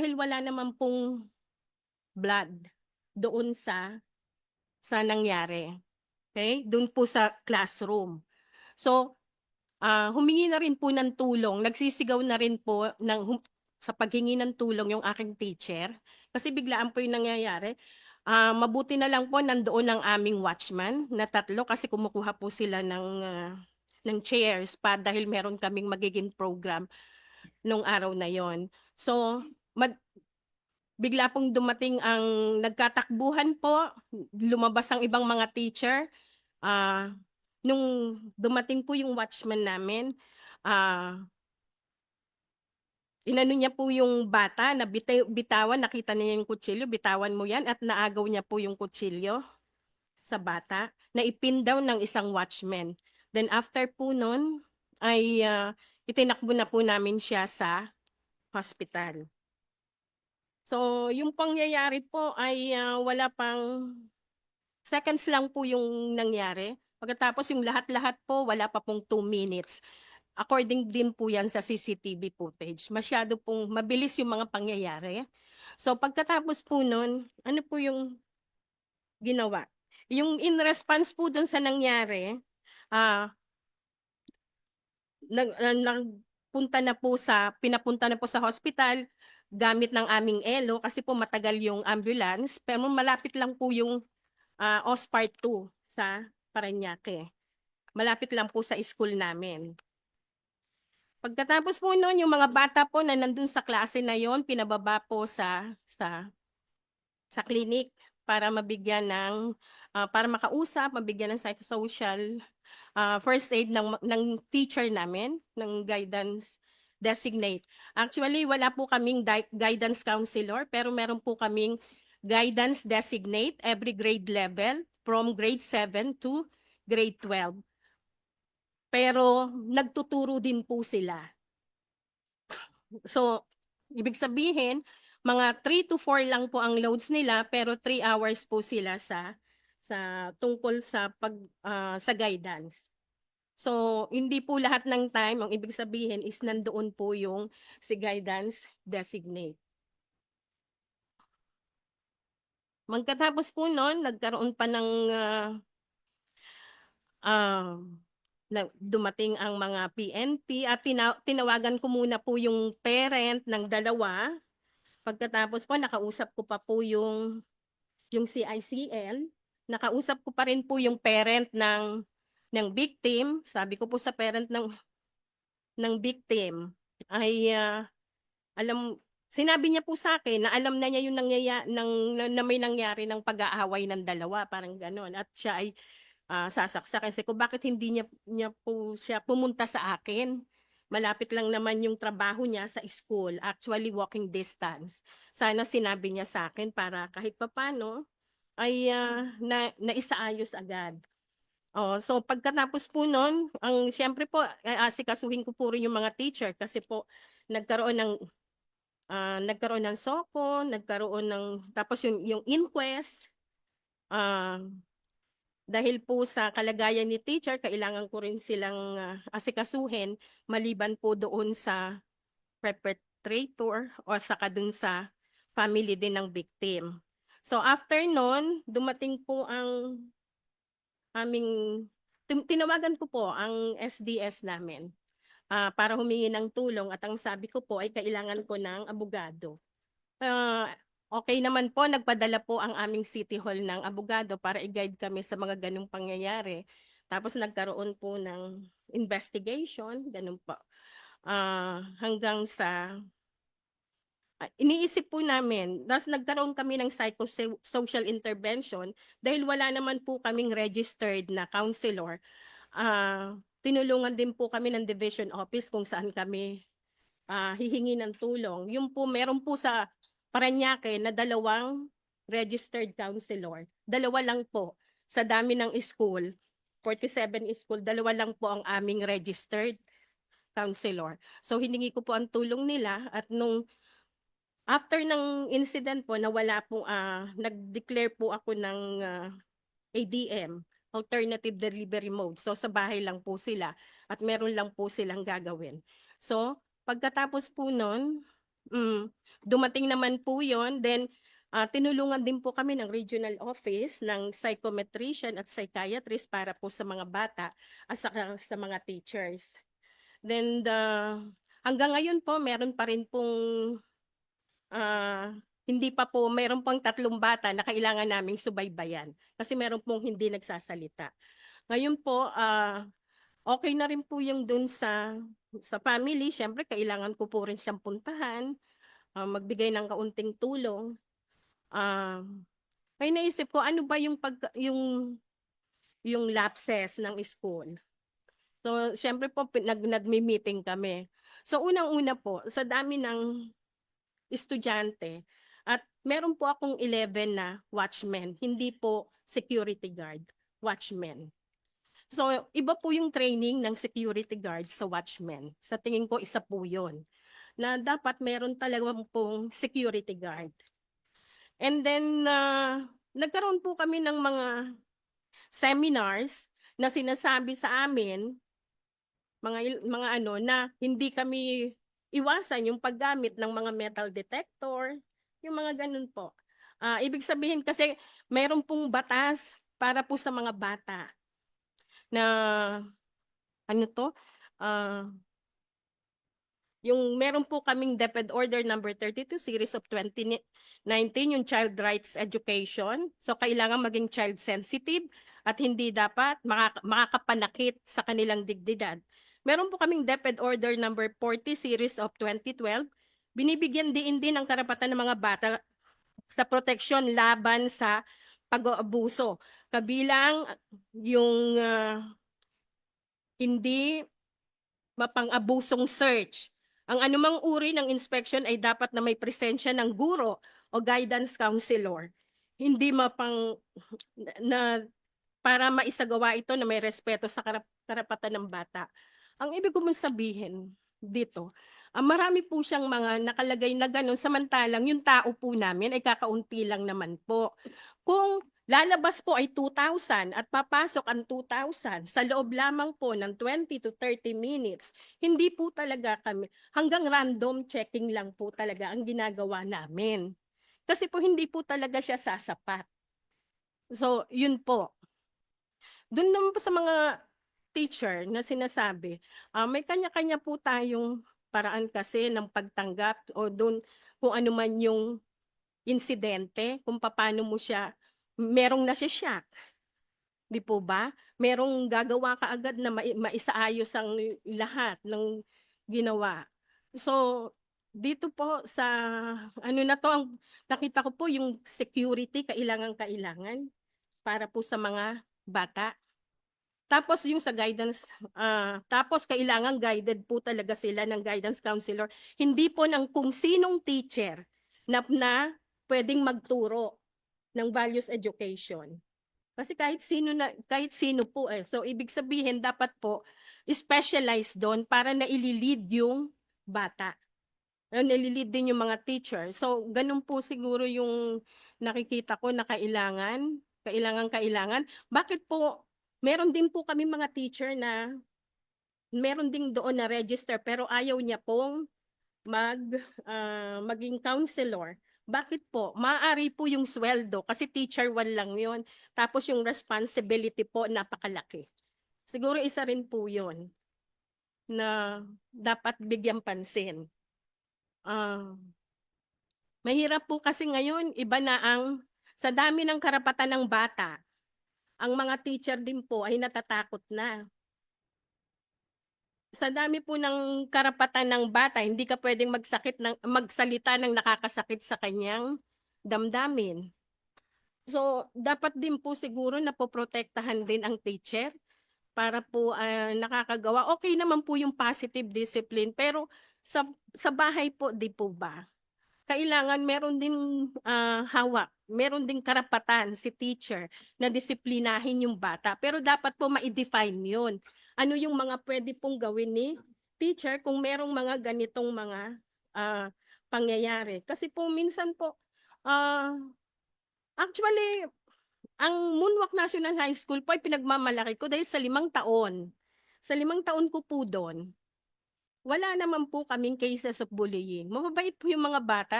dahil wala naman pong blood doon sa sa nangyari. Okay? Doon po sa classroom. So, ah humingi na rin po ng tulong. Nagsisigaw na rin po ng sa paghingi ng tulong yung aking teacher. Kasi biglaan po yung nangyayari. Ah, mabuti na lang po nandoon ang aming watchman na tatlo kasi kumukuha po sila ng ah, ng chairs pa dahil meron kaming magiging program nung araw na yon. So, mad- bigla pong dumating ang nagkatakbuhan po, lumabas ang ibang mga teacher. Ah, nung dumating po yung watchman namin, ah inano niya po yung bata na bita- bitawan, nakita niya yung kutsilyo, bitawan mo yan at naagaw niya po yung kutsilyo sa bata na ipin down ng isang watchman. Then after po nun, ay ah, itinakbo na po namin siya sa hospital. So, yung pangyayari po ay ah, wala pang seconds lang po yung nangyari. Pagkatapos yung lahat-lahat po, wala pa pong 2 minutes. According din po yan sa CCTV footage. Masyado pong mabilis yung mga pangyayari. So pagkatapos po nun, ano po yung ginawa? Yung in response po dun sa nangyari, ah nag, ah, nagpunta na po sa, pinapunta na po sa hospital gamit ng aming ELO kasi po matagal yung ambulance. Pero malapit lang po yung ah, OSPAR 2 sa Paranaque. Malapit lang po sa school namin. Pagkatapos po noon, yung mga bata po na nandun sa klase na yon, pinababa po sa sa sa clinic para mabigyan ng ah, para makausap, mabigyan ng psychosocial ah, first aid ng ng teacher namin, ng guidance designate. Actually, wala po kaming guidance counselor, pero meron po kaming guidance designate every grade level from grade 7 to grade 12. Pero nagtuturo din po sila. So, ibig sabihin, mga 3 to 4 lang po ang loads nila pero 3 hours po sila sa sa tungkol sa pag ah, sa guidance. So, hindi po lahat ng time ang ibig sabihin is nandoon po yung si guidance designate. Magkatapos po noon, nagkaroon pa ng ah, na, dumating ang mga PNP at tina- tinawagan ko muna po yung parent ng dalawa. Pagkatapos po, nakausap ko pa po yung, yung CICL. Nakausap ko pa rin po yung parent ng, ng victim. Sabi ko po sa parent ng, ng victim ay ah, alam, sinabi niya po sa akin na alam na niya yung nangyaya, ng, na, na may nangyari ng pag-aaway ng dalawa, parang ganon. At siya ay ah, sasaksak. Kasi ko bakit hindi niya, niya po siya pumunta sa akin? Malapit lang naman yung trabaho niya sa school, actually walking distance. Sana sinabi niya sa akin para kahit papano ay ah, na, naisaayos agad. Oh, so pagkatapos po noon, ang siyempre po ay asikasuhin ko po rin yung mga teacher kasi po nagkaroon ng ah, nagkaroon ng soko, nagkaroon ng tapos yung yung inquest ah dahil po sa kalagayan ni teacher, kailangan ko rin silang ah, asikasuhin maliban po doon sa perpetrator o saka dun sa family din ng victim. So after nun, dumating po ang aming, tin- tinawagan ko po ang SDS namin ah, para humingi ng tulong at ang sabi ko po ay kailangan ko ng abogado. Ah, Okay naman po, nagpadala po ang aming City Hall ng abogado para i-guide kami sa mga ganong pangyayari. Tapos nagkaroon po ng investigation, ganun po. Ah, hanggang sa ah, iniisip po namin, tapos nagkaroon kami ng psychosocial intervention dahil wala naman po kaming registered na counselor. Ah, tinulungan din po kami ng division office kung saan kami ah, hihingi ng tulong. Yung po, meron po sa Paranaque na dalawang registered counselor. Dalawa lang po. Sa dami ng school, 47 school, dalawa lang po ang aming registered counselor. So hiningi ko po ang tulong nila at nung after ng incident po na wala po, ah, nag-declare po ako ng ah, ADM, alternative delivery mode. So sa bahay lang po sila at meron lang po silang gagawin. So pagkatapos po nun, Hmm, dumating naman po 'yun then, ah, tinulungan din po kami ng regional office ng psychometrician at psychiatrist para po sa mga bata at saka sa mga teachers. Then the hanggang ngayon po meron pa rin pong, ah, hindi pa po meron pang tatlong bata na kailangan naming subaybayan kasi meron pong hindi nagsasalita. Ngayon po, ah, okey na rin po yung dun sa sa family siyempre kailangan ko po rin siyang puntahan, ah, magbigay ng kaunting tulong. Ah, may naisip ko ano ba yung pagka yung yung lapses ng school. So, siyempre po nag nagmi-meeting kami. So, unang-una po sa dami ng estudyante at meron po akong 11 na watchman, hindi po security guard, watchman. So, iba po yung training ng security guard sa watchman. Sa tingin ko isa po 'yun, na dapat meron talagang pong security guard. And then, ah, nagkaroon po kami ng mga seminars na sinasabi sa amin, mga mga ano na hindi kami iwasan yung paggamit ng mga metal detector, yung mga gano'n po. Ah, ibig sabihin kasi meron pong batas para po sa mga bata na ano 'to, ah yung meron po kaming DepEd Order number 32 series of 2019 yung child rights education. So, kailangan maging child sensitive at hindi dapat makaka makakapanakit sa kanilang dignidad. Meron po kaming DepEd Order number 40 series of 2012, binibigyan diin din ang karapatan ng mga bata sa proteksyon laban sa pag-aabuso. Kabilang yung, ah, hindi mapang-abusong search. Ang anumang uri ng inspection ay dapat na may presensya ng guro o guidance counselor. Hindi mapang na para maisagawa ito na may respeto sa karap karapatan ng bata. Ang ibig ko sabihin dito, ah, marami po siyang mga nakalagay na gano'n samantalang yung tao po namin ay kakaunti lang naman po. Kung lalabas po ay 2,000 at papasok ang 2,000 sa loob lamang po ng 20 to 30 minutes, hindi po talaga kami hanggang random checking lang po talaga ang ginagawa namin. Kasi po hindi po talaga siya sasapat. So, yun po. Dun naman po sa mga teacher na sinasabi, ah, may kanya-kanya po tayong paraan kasi ng pagtanggap o dun kung ano man yung insidente, kung papaano mo siya merong nasi-shock. 'Di po ba? Merong gagawa kaagad na mai maisaayos ang lahat ng ginawa. So, dito po sa ano na 'to, ang nakita ko po yung security kailangang-kailangan para po sa mga bata. Tapos yung sa guidance, ah, tapos kailangang guided po talaga sila ng guidance counselor. Hindi po ng kung sinong teacher na na puwedeng magturo ng values education. Kasi kahit sino na kahit sino po, eh. So, ibig sabihin dapat po specialized dun para naili-lead yung bata. Nali-lead din yung mga teacher. So, gano'n po siguro yung nakikita ko na kailangan, kailangang-kailangan. Bakit po meron din po kaming mga teacher na meron ding doon na register pero ayaw niya pong mag, ah, maging counselor. Bakit po? Maaari po yung sweldo kasi teacher 1 lang yun. Tapos yung responsibility po napakalaki. Siguro isa rin po yun na dapat bigyang pansin. Ah, mahirap po kasi ngayon iba na ang sa dami ng karapatan ng bata, ang mga teacher din po ay natatakot na. Sa dami po ng karapatan ng bata, hindi ka puwedeng magsakit ng magsalita ng nakakasakit sa kanyang damdamin. So, dapat din po siguro napoprotektahan din ang teacher para po, ah, nakakagawa. Okey naman po yung positive discipline pero sa sa bahay po 'di po ba? Kailangan meron ding, ah, hawak, meron ding karapatan si teacher na disiplinahin yung bata pero dapat po mai-define yun. Ano yung mga puwede pong gawin ni teacher kung merong mga ganitong mga, ah, pangyayari. Kasi po minsan po, ah, actually ang Moonwalk National High School po ay pinagmamalaki ko dahil sa 5 taon. Sa 5 taon ko po dun Wala naman po kaming cases of bullying. Mababait po yung mga bata.